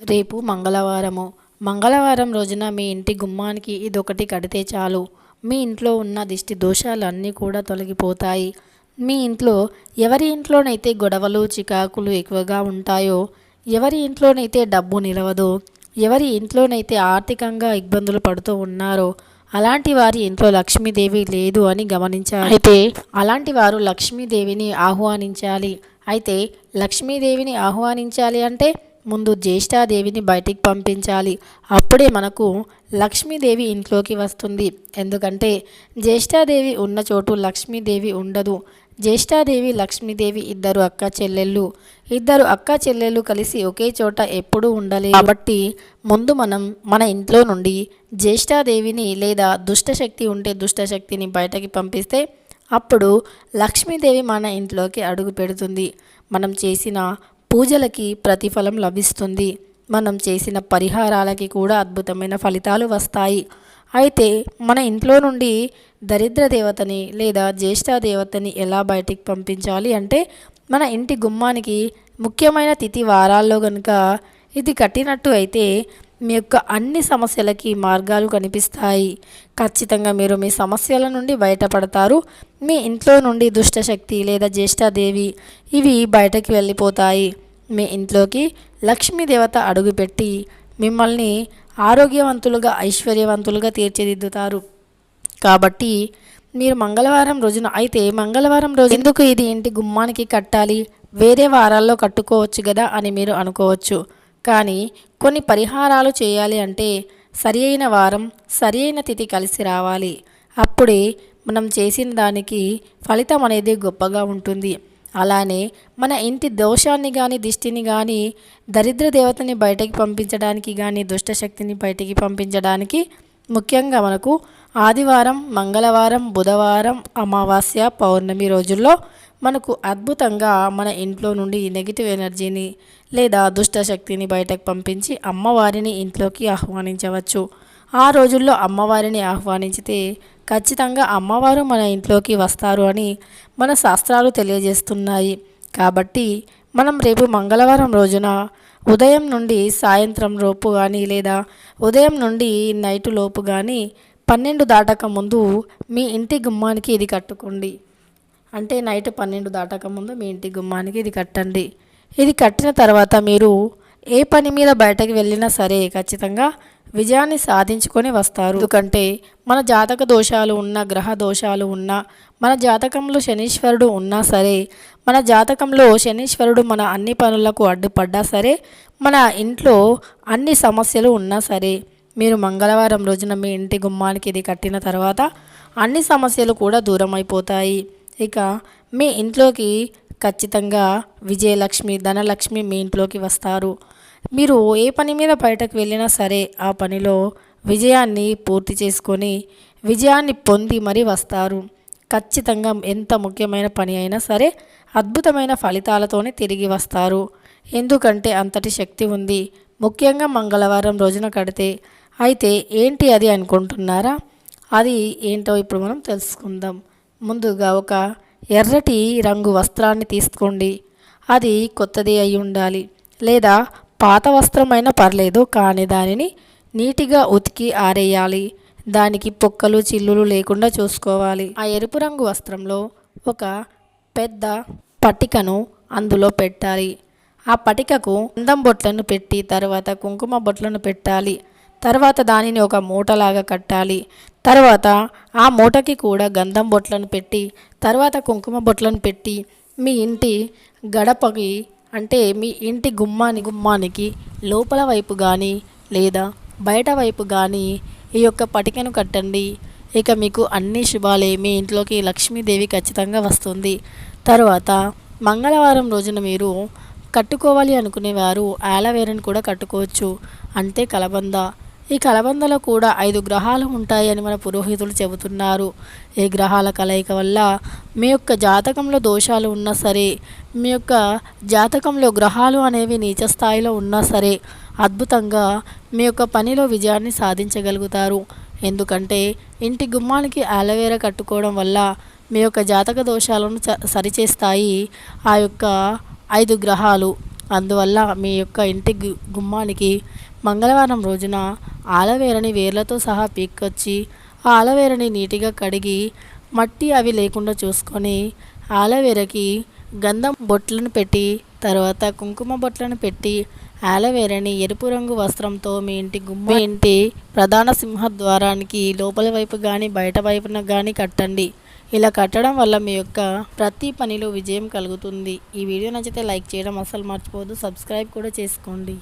రేపు మంగళవారము. మంగళవారం రోజున మీ ఇంటి గుమ్మానికి ఇదొకటి కడితే చాలు. మీ ఇంట్లో ఉన్న దిష్టి దోషాలన్నీ కూడా తొలగిపోతాయి. మీ ఇంట్లో ఎవరి ఇంట్లోనైతే గొడవలు చికాకులు ఎక్కువగా ఉంటాయో ఎవరి ఇంట్లోనైతే డబ్బు నిలవదో ఎవరి ఇంట్లోనైతే ఆర్థికంగా ఇబ్బందులు పడుతూ ఉన్నారో అలాంటి వారి ఇంట్లో లక్ష్మీదేవి లేదు అని గమనించాలి. అయితే అలాంటి వారు లక్ష్మీదేవిని ఆహ్వానించాలి. అయితే లక్ష్మీదేవిని ఆహ్వానించాలి అంటే ముందు జ్యేష్ఠాదేవిని బయటికి పంపించాలి. అప్పుడే మనకు లక్ష్మీదేవి ఇంట్లోకి వస్తుంది. ఎందుకంటే జ్యేష్ఠాదేవి ఉన్న చోటు లక్ష్మీదేవి ఉండదు. జ్యేష్ఠాదేవి లక్ష్మీదేవి ఇద్దరు అక్క చెల్లెళ్ళు. ఇద్దరు అక్క చెల్లెళ్ళు కలిసి ఒకే చోట ఎప్పుడూ ఉండలేదు కాబట్టి ముందు మనం మన ఇంట్లో నుండి జ్యేష్ఠాదేవిని లేదా దుష్టశక్తి ఉంటే దుష్టశక్తిని బయటకి పంపిస్తే అప్పుడు లక్ష్మీదేవి మన ఇంట్లోకి అడుగు పెడుతుంది. మనం చేసిన పూజలకి ప్రతిఫలం లభిస్తుంది. మనం చేసిన పరిహారాలకి కూడా అద్భుతమైన ఫలితాలు వస్తాయి. అయితే మన ఇంట్లో నుండి దరిద్ర దేవతని లేదా జ్యేష్ఠ దేవతని ఎలా బయటికి పంపించాలి అంటే మన ఇంటి గుమ్మానికి ముఖ్యమైన తిథి వారాల్లో కనుక ఇది కట్టినట్టు అయితే మీ యొక్క అన్ని సమస్యలకి మార్గాలు కనిపిస్తాయి. ఖచ్చితంగా మీరు మీ సమస్యల నుండి బయటపడతారు. మీ ఇంట్లో నుండి దుష్టశక్తి లేదా జ్యేష్ఠాదేవి ఇవి బయటకి వెళ్ళిపోతాయి. మీ ఇంట్లోకి లక్ష్మీదేవత అడుగుపెట్టి మిమ్మల్ని ఆరోగ్యవంతులుగా ఐశ్వర్యవంతులుగా తీర్చిదిద్దుతారు. కాబట్టి మీరు మంగళవారం రోజున అయితే మంగళవారం రోజు ఎందుకు ఇది ఇంటి గుమ్మానికి కట్టాలి? వేరే వారాల్లో కట్టుకోవచ్చు కదా అని మీరు అనుకోవచ్చు. కానీ కొన్ని పరిహారాలు చేయాలి అంటే సరి అయిన వారం సరి అయిన తిథి కలిసి రావాలి. అప్పుడే మనం చేసిన దానికి ఫలితం అనేది గొప్పగా ఉంటుంది. అలానే మన ఇంటి దోషాన్ని కానీ దిష్టిని కానీ దరిద్ర దేవతని బయటకి పంపించడానికి కానీ దుష్టశక్తిని బయటికి పంపించడానికి ముఖ్యంగా మనకు ఆదివారం మంగళవారం బుధవారం అమావాస్య పౌర్ణమి రోజుల్లో మనకు అద్భుతంగా మన ఇంట్లో నుండి నెగిటివ్ ఎనర్జీని లేదా దుష్టశక్తిని బయటకు పంపించి అమ్మవారిని ఇంట్లోకి ఆహ్వానించవచ్చు. ఆ రోజుల్లో అమ్మవారిని ఆహ్వానించితే ఖచ్చితంగా అమ్మవారు మన ఇంట్లోకి వస్తారు అని మన శాస్త్రాలు తెలియజేస్తున్నాయి. కాబట్టి మనం రేపు మంగళవారం రోజున ఉదయం నుండి సాయంత్రం లోపు కానీ లేదా ఉదయం నుండి నైట్ లోపు కానీ పన్నెండు దాటక ముందు మీ ఇంటి గుమ్మానికి ఇది కట్టుకోండి. అంటే నైట్ పన్నెండు దాటక ముందు మీ ఇంటి గుమ్మానికి ఇది కట్టండి. ఇది కట్టిన తర్వాత మీరు ఏ పని మీద బయటకు వెళ్ళినా సరే ఖచ్చితంగా విజయాన్ని సాధించుకొని వస్తారు. ఎందుకంటే మన జాతక దోషాలు ఉన్న గ్రహ దోషాలు ఉన్న మన జాతకంలో శనీశ్వరుడు ఉన్నా సరే మన జాతకంలో శనీశ్వరుడు మన అన్ని పనులకు అడ్డుపడ్డా సరే మన ఇంట్లో అన్ని సమస్యలు ఉన్నా సరే మీరు మంగళవారం రోజున మీ ఇంటి గుమ్మానికి ఇది కట్టిన తర్వాత అన్ని సమస్యలు కూడా దూరం అయిపోతాయి ఇక మీ ఇంట్లోకి ఖచ్చితంగా విజయలక్ష్మి ధనలక్ష్మి మీ ఇంట్లోకి వస్తారు. మీరు ఏ పని మీద బయటకు వెళ్ళినా సరే ఆ పనిలో విజయాన్ని పూర్తి చేసుకొని విజయాన్ని పొంది మరీ వస్తారు. ఖచ్చితంగా ఎంత ముఖ్యమైన పని అయినా సరే అద్భుతమైన ఫలితాలతోనే తిరిగి వస్తారు. ఎందుకంటే అంతటి శక్తి ఉంది. ముఖ్యంగా మంగళవారం రోజున కడితే అయితే ఏంటి అది అనుకుంటున్నారా? అది ఏంటో ఇప్పుడు మనం తెలుసుకుందాం. ముందుగా ఒక ఎర్రటి రంగు వస్త్రాన్ని తీసుకోండి. అది కొత్తది అయి ఉండాలి. లేదా పాత వస్త్రమైనా పర్లేదు కానీ దానిని నీటిగా ఉతికి ఆరేయాలి. దానికి పొక్కలు చిల్లులు లేకుండా చూసుకోవాలి. ఆ ఎరుపు రంగు వస్త్రంలో ఒక పెద్ద పట్టికను అందులో పెట్టాలి. ఆ పటికకు అందం బొట్లను పెట్టి తర్వాత కుంకుమ బొట్లను పెట్టాలి. తర్వాత దానిని ఒక మూటలాగా కట్టాలి. తర్వాత ఆ మూటకి కూడా గంధం బొట్లను పెట్టి తర్వాత కుంకుమ బొట్లను పెట్టి మీ ఇంటి గడపకి అంటే మీ ఇంటి గుమ్మాని గుమ్మానికి లోపల వైపు కానీ లేదా బయట వైపు కానీ ఈ యొక్క పటికను కట్టండి. ఇక మీకు అన్ని శుభాలే మీ ఇంట్లోకి లక్ష్మీదేవి ఖచ్చితంగా వస్తుంది. తర్వాత మంగళవారం రోజున మీరు కట్టుకోవాలి అనుకునేవారు ఆలవేరని కూడా కట్టుకోవచ్చు. అంటే కలబంద ఈ కలబందలో కూడా ఐదు గ్రహాలు ఉంటాయని మన పురోహితులు చెబుతున్నారు. ఈ గ్రహాల కలయిక వల్ల మీ యొక్క జాతకంలో దోషాలు ఉన్నా సరే మీ యొక్క జాతకంలో గ్రహాలు అనేవి నీచ స్థాయిలో ఉన్నా సరే అద్భుతంగా మీ యొక్క పనిలో విజయాన్ని సాధించగలుగుతారు. ఎందుకంటే ఇంటి గుమ్మానికి అలోవేరా కట్టుకోవడం వల్ల మీ యొక్క జాతక దోషాలను సరిచేస్తాయి ఆ యొక్క ఐదు గ్రహాలు. అందువల్ల మీ యొక్క ఇంటి గు- గుమ్మానికి మంగళవారం రోజున ఆలవేరని వేర్లతో సహా పీక్కొచ్చి ఆ ఆలవేరని నీటిగా కడిగి మట్టి అవి లేకుండా చూసుకొని ఆలవేరకి గంధం బొట్లను పెట్టి తర్వాత కుంకుమ బొట్లను పెట్టి ఆలవేరని ఎరుపు రంగు వస్త్రంతో మీ ఇంటి గుమ్మ ఇంటి ప్రధాన సింహద్వారానికి లోపల వైపు కానీ బయట వైపున కానీ కట్టండి. ఇలా కట్టడం వల్ల మీ యొక్క ప్రతి పనిలో విజయం కలుగుతుంది. ఈ వీడియో నచ్చితే లైక్ చేయడం అస్సలు మర్చిపోవద్దు. సబ్స్క్రైబ్ కూడా చేసుకోండి.